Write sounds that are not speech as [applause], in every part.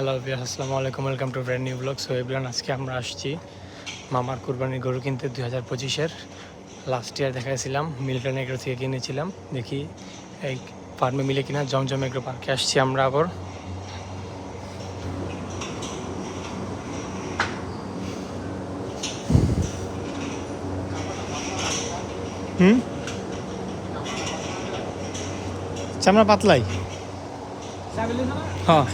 Hello বিয়ার আসসালামু আলাইকুম welcome to brand new blog so everyone আজকে আমরা আসছি মামার কুরবানির গরু কিনতে দুই হাজার পঁচিশের। লাস্ট ইয়ার দেখাইছিলাম মিল্টন এগ্রো থেকে কিনেছিলাম। দেখি এই ফার্মে মিলে কিনা জমজম এগ্রো পার্কে আসছি আমরা আবার। হুম? চামড়া পাতলাই? হ্যাঁ।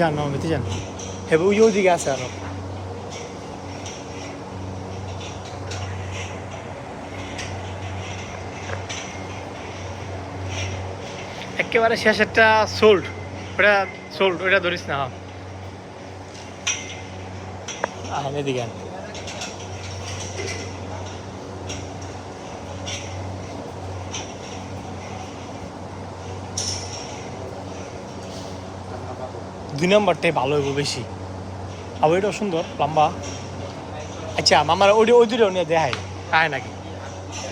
যান নবমীতে যান হেবে ওই ওদিকে আছে আরও। একেবারে শেষ একটা সোল্ড। ওটা সোল্ড ওটা ধরিস না হ্যাঁ এদিকে দুই নম্বরটাই ভালো হইব বেশি। আর ওইটাও সুন্দর, লম্বা। আচ্ছা মামার ওই ওই দুটো নিয়ে দেখাই। আয় নাকি?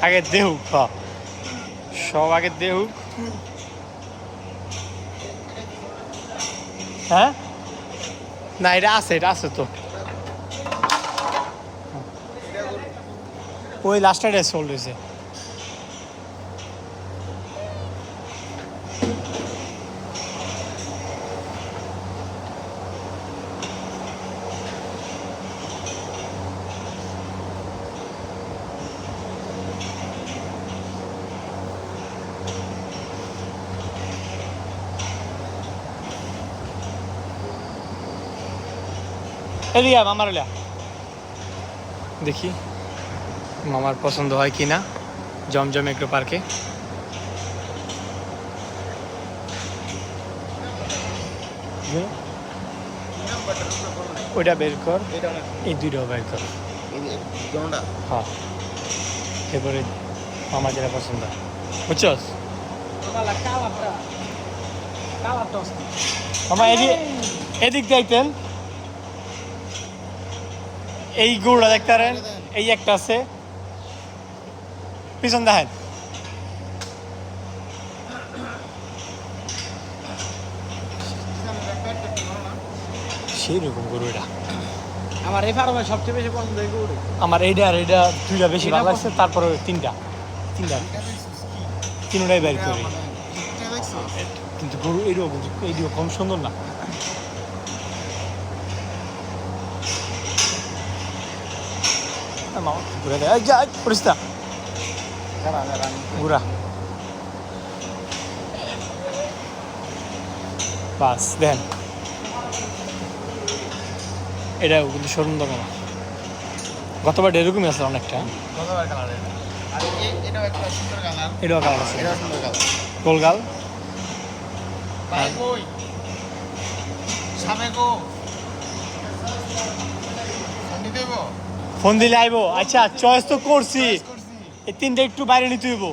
আগে দেহুক, হ। সব আগে দেহুক। হ্যাঁ? না, এটা আছে এটা আছে তো। ওই লাস্টটা ড্রেস সোল্ড হয়েছে এদিকে মামার লিয়া দেখি মামার পছন্দ হয় কি না জমজম এগ্রো পার্কে। ওইটা বের কর এই দুইটাও বের কর। হ্যাঁ। এরপরে মামার যেটা পছন্দ বুঝছস? মামা এদিক এদিক যাইতেন এই গরুটা দেখতে পারেন এই একটা আছে। পিছন দেখেন। সেই রকম গরু এটা। আমার এই ফার্মে সবচেয়ে বেশি পছন্দ এই গরু আমার এইটা আর এইটা দুইটা বেশি ভালো লাগছে তারপরে তিনটা। তিনটা? তিনটাই বের করি। কিন্তু গরু এইরকম এইদিকে কম সুন্দর না। মামা ঘুরে দেয় যা করিস না ঘুরা বাস দেন এটা কিন্তু সুন্দর মামা গতবার এরকমই আছে অনেকটা। এটাও কালার আছে। গোলগাল। গো দেব? ফোন দিলে আইবো। আচ্ছা চয়েস তো করছি। এই তিনটা একটু বাইরে নিতে হইব।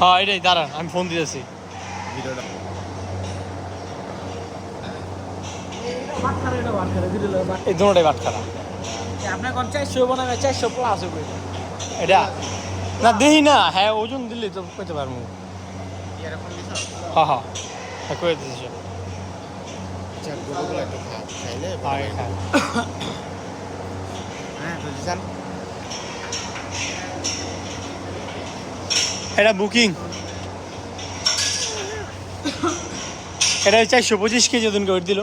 হ্যাঁ এটাই দাঁড়ান আমি ফোন দিতেছি। ভিডিওটা। এই দুটোটাই বাটখারা আপনার কোন চারশো বানাবে চারশো প্লাস হবে এটা? না দেহি না। হ্যাঁ ওজন দিলে তো কইতে পারব। হ্যাঁ হ্যাঁ হ্যাঁ কয়ে দিতেছি আচ্ছা গরুগুলো একটু খা খাইলে আগে হ্যাঁ হ্যাঁ বুঝছেন এটা বুকিং। এটা চারশো পঁচিশ কেজি ওজন করে দিল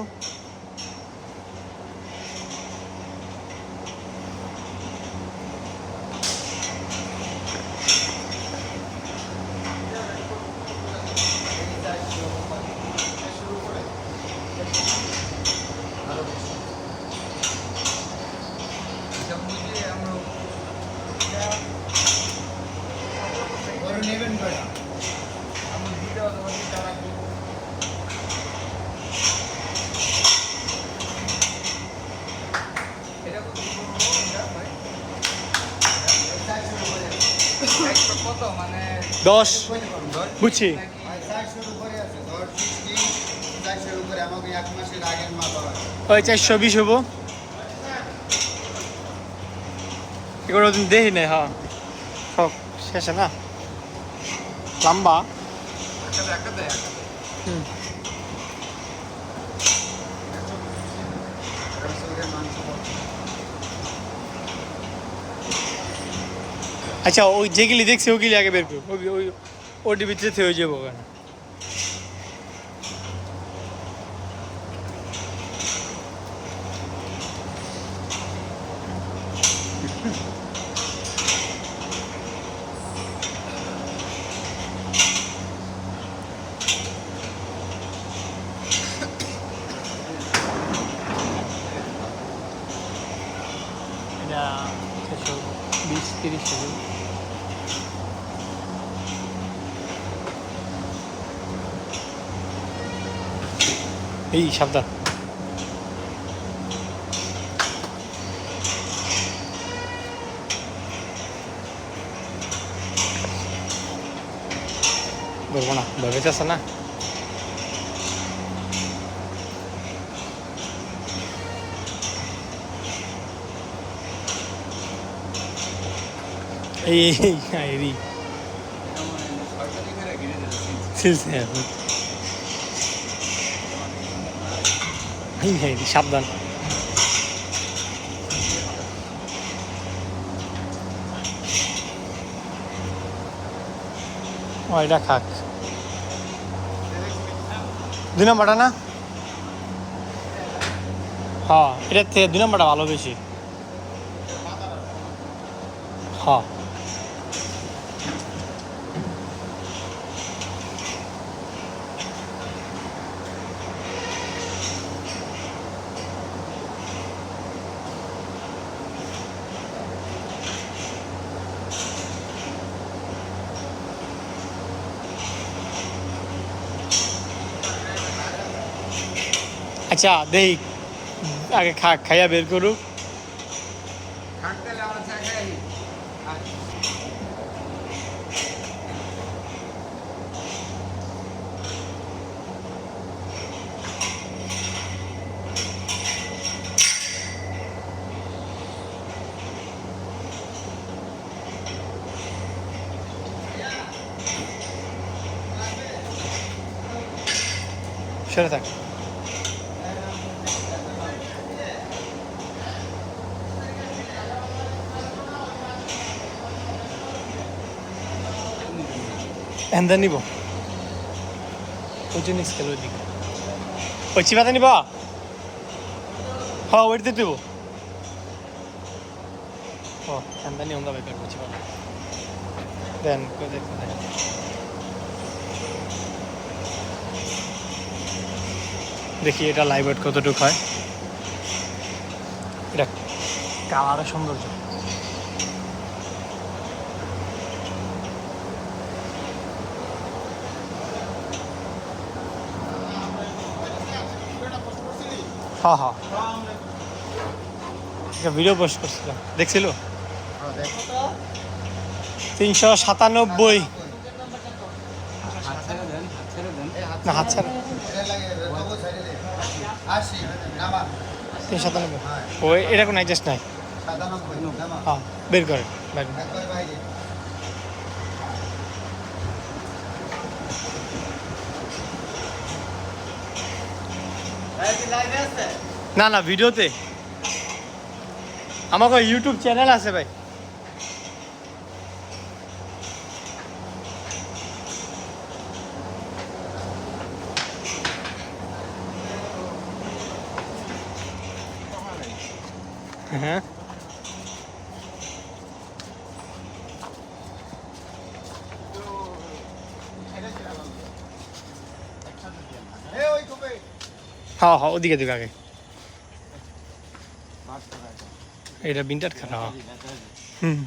গরু নেবেন কয়টা কত মানে দশ বুঝছি চারশোর উপরে আছে ধর চারশোর উপরে আমাকে এক মাসের আগের বুঝছি। ওই চারশো বিশ হব। এগুলো দেখি নাই হ্যাঁ। সব শেষে না? লম্বা। হুম। আচ্ছা ওই যেগুলি দেখছি ওগুলি আগে বের করো ওই ওই ওটি ভিতরে থেকে হয়ে যাব ওখানে এটা ছশো বিশ তিরিশ কেজি এই সাবধান বলব না ভেবে আছে না এই এই আইরি সরকারি করে ঘিরে দিয়েছে সিলসে এই আইরি সাবধান। ও, এটা খাক। দুই নম্বরটা না? হ্যাঁ এটার থেকে দুই নম্বরটা ভালো বেশি। হ্যাঁ। আচ্ছা দেই। আগে খা খাইয়া বের করুক। সরে থাক। এন্দা নিব। ওই জন্য স্কেল ওই দিকে ওই চিবাতে নিব? হ্যাঁ ওইটাতে দিব। ও এন্দা নিয়ে onda বেকার করছি দেন দেন দেখি এটা লাইভ কতটুকু হয়। এটা কালারের সৌন্দর্য। হ্যাঁ হ্যাঁ। ভিডিও পোস্ট করছিলাম। দেখছিল? তিনশো সাতানব্বই। না, হাত ছাড়া। ওই এটা কোনো অ্যাডজাস্ট নাই? হ্যাঁ বের করে, বের। লাইভে না না ভিডিওতে। আমাকে ইউটিউব চ্যানেল আছে ভাই। হ্যাঁ। হ্যাঁ হ্যাঁ ওদিকে দিকে আগে। এটা বিনটার খানা। হুম।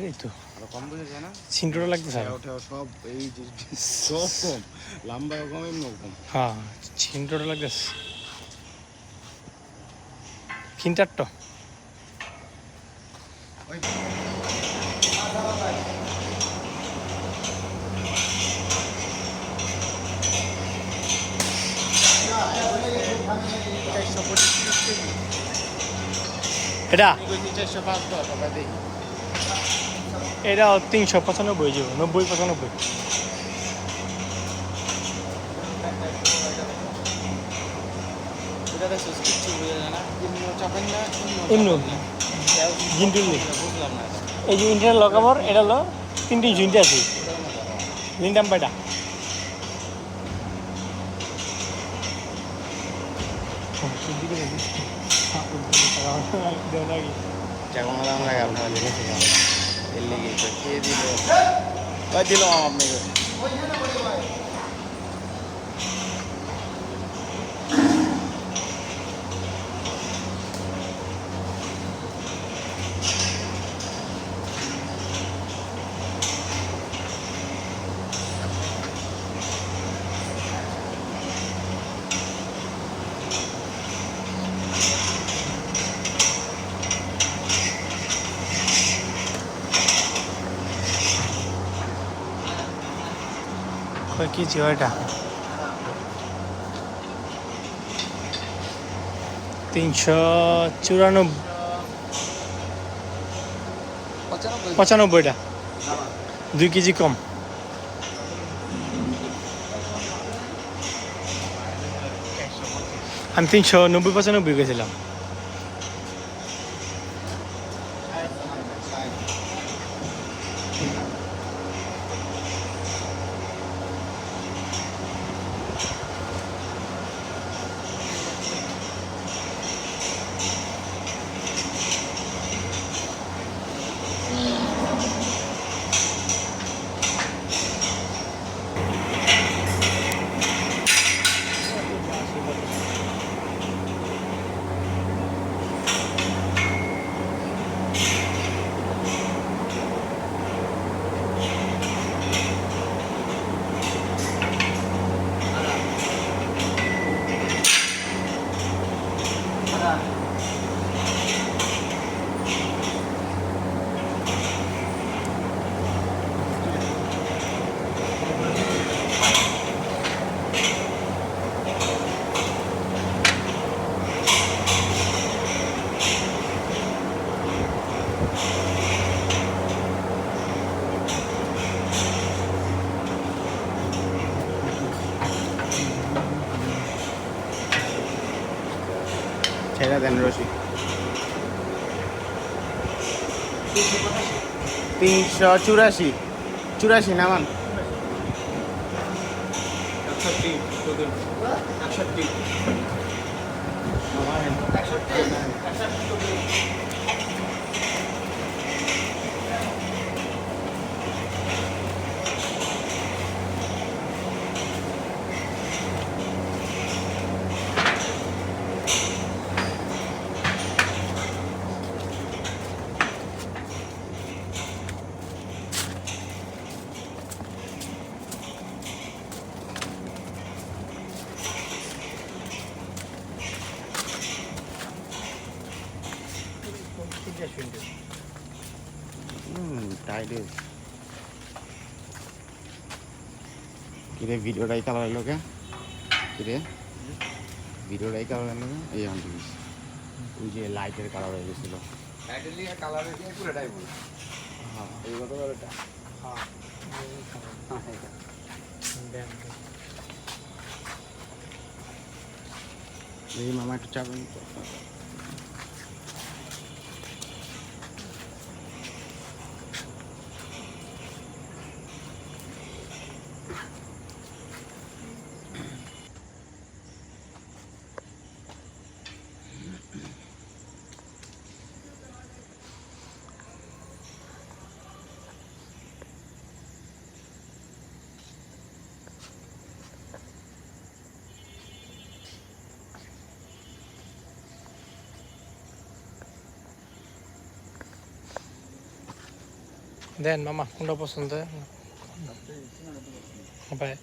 এই তো। কম বুঝে যায় না? সিন্টুটা লাগতেছে ওটা সব এই যে সব কম লম্বা কম এমনি কম। হ্যাঁ লাগতেছে। কিনটারটা এটা? এটা তিনশো পঁচানব্বই যাব নব্বই পঁচানব্বই। এই যে ইন্টার লগাবর এটা হলো তিন তিনশো ইন্টে আছে লিন্টাম কেমন দাম লাগে আপনারা দেখেছি এর গিয়ে কে দিল? দিলাম আপনাকে কি ছিল এটা? তিনশো চুরানব্বই। পঁচানব্বই। পঁচানব্বইটা। দুই কেজি কম। আমি তিনশো নব্বই পঁচানব্বই গেছিলাম। ছেড়ে দেন রশি। তিনশো চুরাশি। চুরাশি নামান টাইডে কিরে ভিডিওটাই কালার লোকে? কিরে ভিডিওটাই কালার লোকে? এই আনটিস ওই যে লাইটের কালার হয়ে গেছিল। পুরোটাই বল হ্যাঁ। এই এটা। মামা একটু চাবেন তো দেন মামা কোনটা পছন্দ? হয়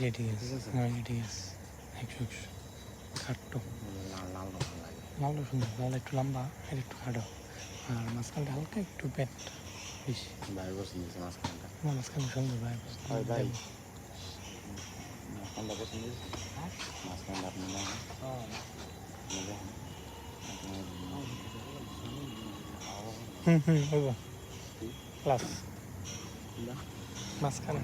এটা ঠিক আছে হ্যাঁ এটা ঠিক আছে একশো একশো খাট্টো লাল সুন্দর লাল একটু লম্বা এটা একটু খাটো। আর মাঝখানটা হালকা একটু পেট বেশি। ভাই পছন্দ হয়েছে মাঝখানটা আমার মাঝখানে সুন্দর ভাই হয় ভাই। মাঝখানটা মাঝখানটা আপনি হুম হুম প্লাস মাঝখানে।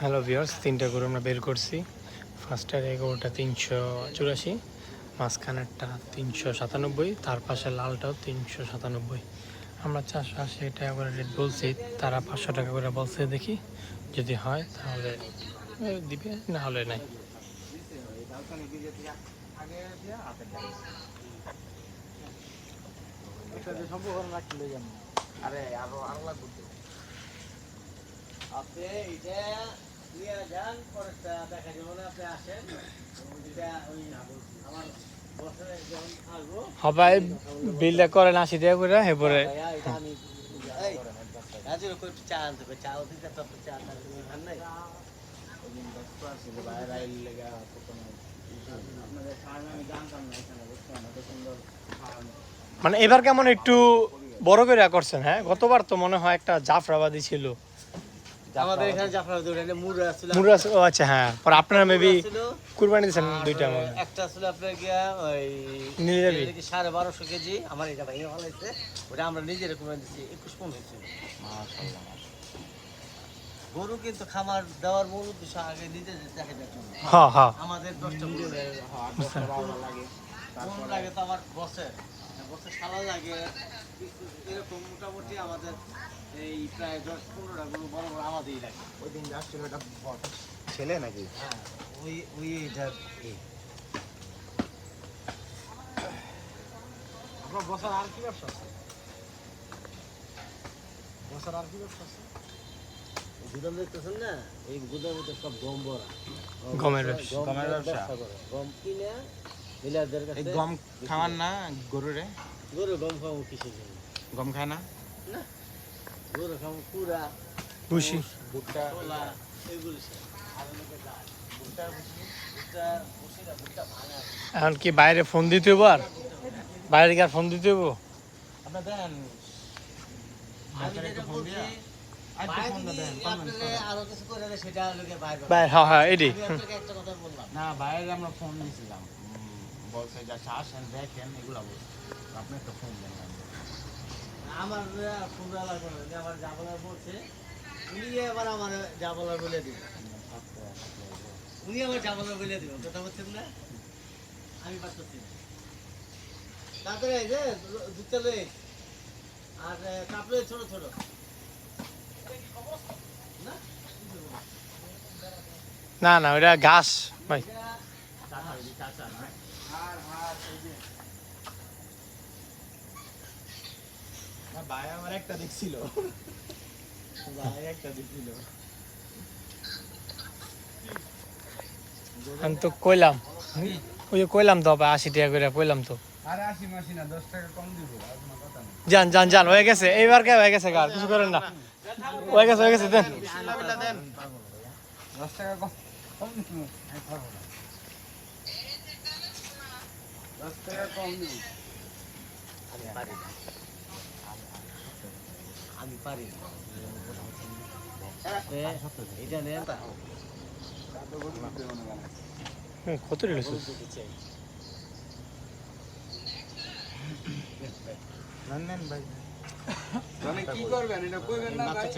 হ্যালো ভিওর্স তিনটা গরু আমরা বের করছি। ফার্স্টের এগারোটা তিনশো চুরাশি, মাঝখানেরটা তিনশো সাতানব্বই, তার পাশে লালটাও তিনশো সাতানব্বই। আমরা চারশো আশি টাকা করে রেট বলছি, তারা পাঁচশো টাকা করে বলছে দেখি। যদি হয় তাহলে দিবে, না হলে নাই। আরে, আরও আরও লাগবে নিয়ে যান পরেরটা দেখা যাবে না আপনি আসেন। এটা ওই আমার বছরে যখন আসব সবাই বিলটা করেন আশি টাকা করে এরপরে ভাইয়া, এটা আমি এই রাজুর ওকে একটু চা আনতে হবে। চা দিতে তো আপনি চা খান খান নাই। ওদিন ব্যস্ত আছি যে বাইরে আইলে লেগা প্রথমে আপনাদের ফার্মে আমি জানতাম না এখানে বুঝছেন এত সুন্দর ফার্ম মানে এবার কেমন একটু বড় করে করছেন হ্যাঁ? গতবার তো মনে হয় একটা জাফরাবাদি ছিল। আমাদের এখানে ও আচ্ছা হ্যাঁ। পর আপনারা মেবি কুরবানি দিয়েছেন দুইটা একটা ছিল আপনার গিয়া ওই নিয়ে যাবি? সাড়ে বারোশো কেজি আমার এটা ভেঙে ভালো হয়েছে ওটা আমরা নিজের কুরবানি দিচ্ছি একুশ পন হয়েছিল। গরু কিন্তু খামার দেওয়ার মূল উদ্দেশ্য আগে নিজে হ্যাঁ হ্যাঁ আমাদের দশটা গরু লাগে। কোন লাগে তো আমার বসে বসে সালা লাগে। এরকম মোটামুটি আমাদের এই প্রায় দশ পনেরোটা গরু বড় বড় আমাদেরই লাগে। ওই দিন যাচ্ছিল এটা বড় ছেলে নাকি? হ্যাঁ ওই ওই এইটার আপনার বছর আর কি ব্যবসা আছে? বছর আর কি ব্যবসা আছে? গুদাম দেখতেছেন না? এই গুদামের মধ্যে সব গম ভরা। গমের ব্যবসা। গমের ব্যবসা। গম কিনে কাছে গম খাওয়ান না গরুরে? গরু গম খাওয়া কিসের জন্য? গম খায় না? না। ভুসি। এখন কি বাইরে ফোন দিতে হব আর? বাইরে কি আর ফোন দিতে। বাইরে হ্যাঁ হ্যাঁ আমরা ফোন দিয়েছিলাম বলছে যা আসেন দেখেন এগুলা বলছে। আপনি একটা ফোন দেন। আমার লাগবে না, আমার বলছে, উনি এবার আমার বলে। উনি আমার বলে কথা বলছেন না? আমি পারতেছি না। তারপরে এই যে, দুধটা লয়ে আর আহ, কাপ লয়ে ছোট ছোট না? না না ওটা ঘাস ভাই না ভাই আমার একটা দেখছিল ভাই একটা দেখছিল আমি তো কইলাম। ওই কইলাম তো আবার আশি টাকা করে কইলাম তো। আরে আসি মাসি না দশ টাকা কম দিব আর কোনো কথা যান যান যান হয়ে গেছে। এইবার কে হয়ে গেছে কার কিছু করেন না। হয়ে গেছে হয়ে গেছে দেন। দশ টাকা কম দিব আমি পারি না। এটা নেন কত। নেন ভাই। মানে কি করবেন? এটা কইবেন না ভাই?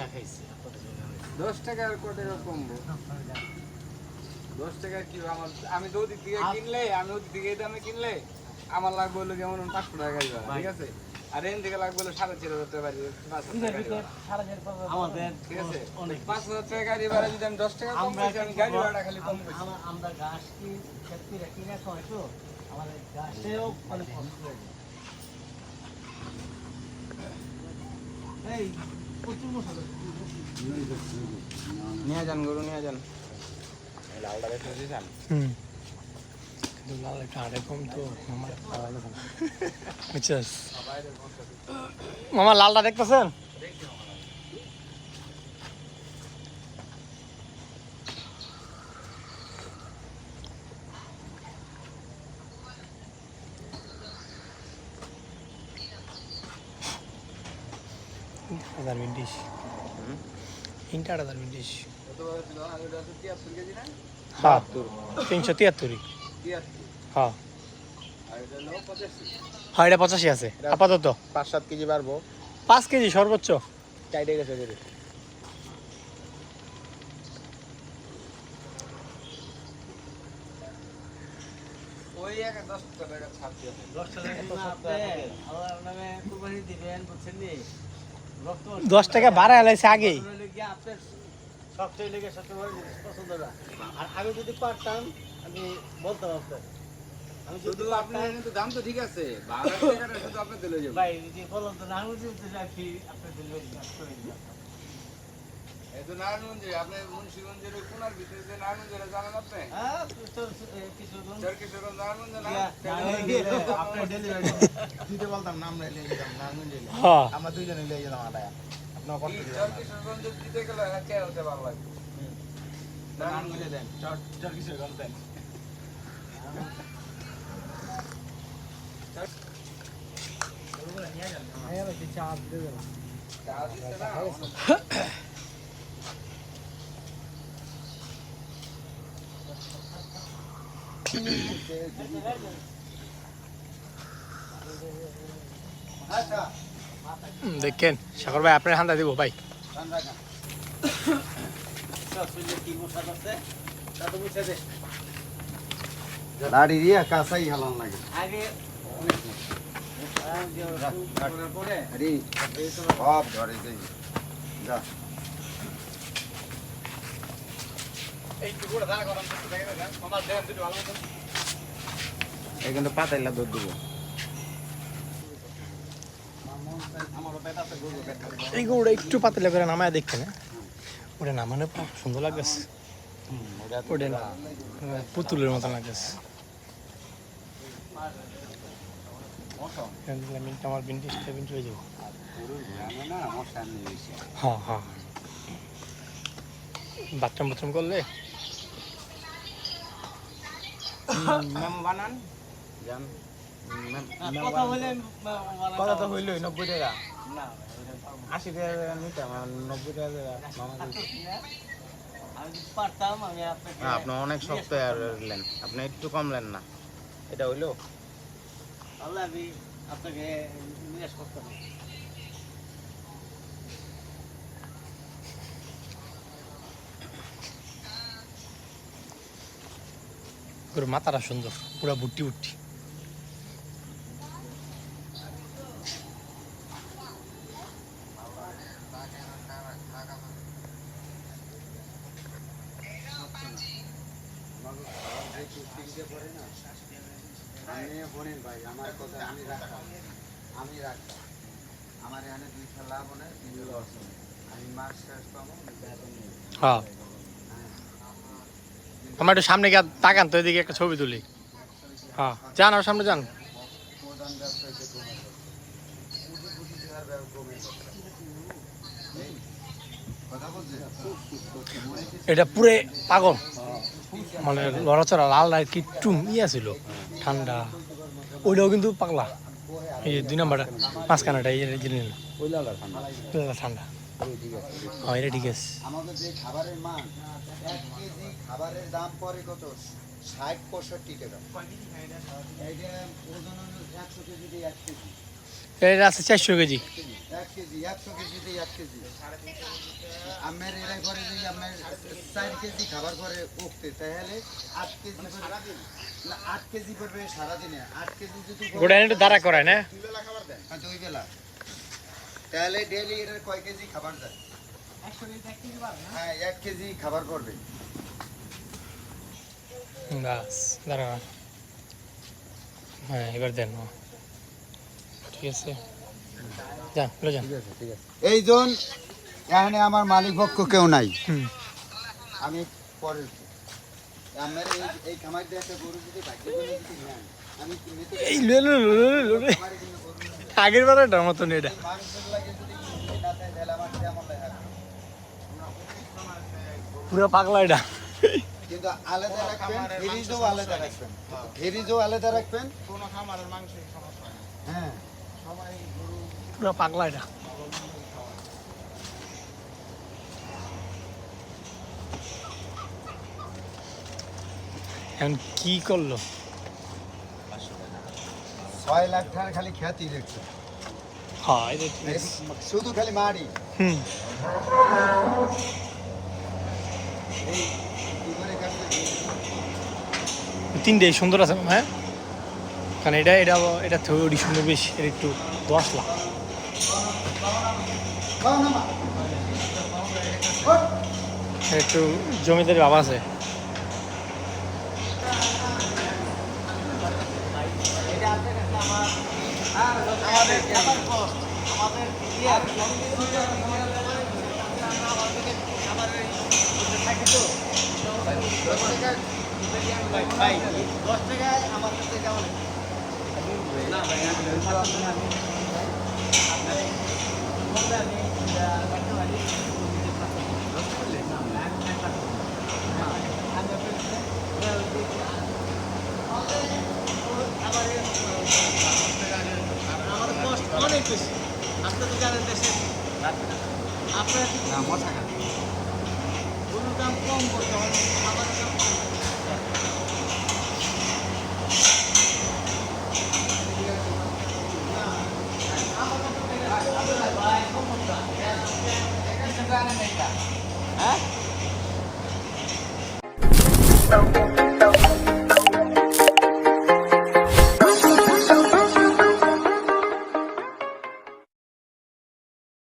দশ টাকা আর কত টাকা কমবো? দশ টাকা কি আমার আমি তো ওদিক থেকে কিনলে আমি ওদিক থেকে দামে কিনলে আমার লাগবে হলো যেমন পাঁচশো টাকা ঠিক আছে? আর এন থেকে লাগবে হলো সাড়ে চার হাজার টাকা বাড়ি পাঁচ আমাদের ঠিক আছে? অনেক পাঁচ হাজার টাকা গাড়ি ভাড়া যদি আমি দশ টাকা কম পাইছি আমি গাড়ি ভাড়াটা খালি কম পাইছি আমরা- আমরা গাছ কি ক্ষেত্রে কিনে খাওয়াই তো আমাদের গাছেও অনেক কষ্ট এই প্রচুর মশা নিয়ে যান গরু নিয়ে যান। লালটা দেখতে হুম। দুলাল একটু আড়ে কম তো মামা লালটা দেখতেছেন? হাজার উনিশ তিনটা হাজার তিনশো তিয়াত্তরই। হ্যাঁ এটা পঁচাশি। হ্যাঁ এটা পঁচাশি আছে। আপাতত। পাঁচ সাত কেজি বাড়বো। পাঁচ কেজি সর্বোচ্চ। টাইটে গেছে দশ টাকা ছাড় দিয়ে দশ টাকা কিলো আপনি। আল্লাহর নামে কুরবানি দিবেন বুঝছেন নি? রক্ত দশ টাকা বাড়া এলাইছে আগেই। হলে আপনার সবচেয়ে লেগে সবচেয়ে বড় জিনিস পছন্দ আর আমি যদি পারতাম আমি বলতাম আপনার আমি শুধু আপনার পারতাম কিন্তু দাম তো ঠিক আছে। বারো টাকাটা শুধু আপনি দিলে যাবে। ভাই যদি বলুন তো না রাখি আপনার দিলে করে দিলাম এই তো নারায়ণগঞ্জে আপনার মুন্সিগঞ্জের ওই কোনার ভিতরে যে নারায়ণগঞ্জের জানেন আপনি? হ্যাঁ কিছু দিন নারায়ণগঞ্জ না? আপনার ডেলিভারি দিতে বলতাম না আমরা নিয়ে যেতাম নারায়ণগঞ্জ হ্যাঁ। আমরা দুইজনে নিয়ে যেতাম আটায়া আপনার কষ্ট দিতে গেলে হচ্ছে হতে ভালো লাগবে নারায়ণগঞ্জে দেন চর কিসের দেন চা দিচ্ছে না আচ্ছা হুম, দেখেন সাগর ভাই আপনার হান্দা দিব ভাই। [coughs] কি মশা তা দাড়ি দিয়ে কাঁচাই হালান লাগে। আগে সব ধরে যাই যা। এই পাতাইলা দুধ দিব। এই গরুটা একটু পাতলা করে নামায় দেখছেন না? ওটা নামানো সুন্দর লাগতেছে। ওটা পুতুলের মতো লাগতেছে। আমার বিন্টিসটা বিন্টি হয়ে যাব। গেছি হ্যাঁ হ্যাঁ বাথরুম বাথরুম করলে? ম্যাম বানান। কথা তো হইলই নব্বই টাকা। আশি টাকা নিতাম নব্বই আপনি অনেক শক্ত আর আপনি একটু কমলেন না। এটা হইল? আল্লাহ আমি আপনাকে নিরাশ করতে পারি মাথাটা সুন্দর পুরা বুটি বুটি আমি বলেন ভাই আমার কথা আমি রাখতাম আমি রাখতাম আমার এখানে দুই খেলা বনে তিন লস আমি মাস শেষ পাবো বেতন নেই হ্যাঁ আমার একটু সামনে গিয়ে তাকান তো এদিকে একটা ছবি তুলি। হ্যাঁ যান আর সামনে যান। এটা পুরে পাগল। মানে লড়াচড়া লাল লাল কি টুম ইয়া ছিল ঠান্ডা। ওইটাও কিন্তু পাগলা। এই দুই নাম্বারটা মাঝখানাটা লালা ঠান্ডা। ঠান্ডা। হ্যাঁ ঠিক আছে। আমাদের যে খাবারের মান এক কেজি খাবারের দাম পড়ে কত? ষাট পঁয়ষট্টি টাকা। এইটা ওজন একশো কেজিতে এক কেজি। এটা আছে চারশো কেজি। এক কেজি একশো কেজিতে এক কেজি। আমের এরা করে যে আমের চার কেজি খাবার করে উঠতে তাহলে আট কেজি না আট কেজি পড়বে সারাদিনে। আট কেজি যদি গোটা দাঁড়া করায় না? তাহলে ডেলি এটার কয় কেজি খাবার যায়? হ্যাঁ এক কেজি খাবার বাস দাঁড়া হ্যাঁ এবার দেন। ঠিক আছে। যান বলে যান এই জন এখানে আমার মালিক পক্ষ কেউ নাই। আমি পরে আমার এই এই খামার দিয়ে একটা গরু যদি আমি কিনে এই লে লে লে লে আগের বেলাটার মতন এটা। পুরো পাগলা এটা। পুরো পাগলা এটা। কি করল? ছয় লাখ টাকার খালি খ্যাতি দেখছে। হ্যাঁ শুধু খালি মারি হুম। এই কি করে কাটবে তিনটে সুন্দর আছে হ্যাঁ? কারণ এটা এটা এটা থিওরি সুন্দর বেশ এর একটু দশ লাখ। একটু জমিদারি ভাব আছে এটা আছে কাছে আমার আমাদের খাবার কষ্ট আমাদের ইয়ে আমাদের থাকি তো ভাই দশ টাকায় আমার কাছে কেমন না ভাই আমি বললে আমি রাখতে পারি না ভাই আমি আমাদের কষ্ট অনেক বেশি আপনি দেশে। আপনার মশা গরুর দাম কম করতে হয়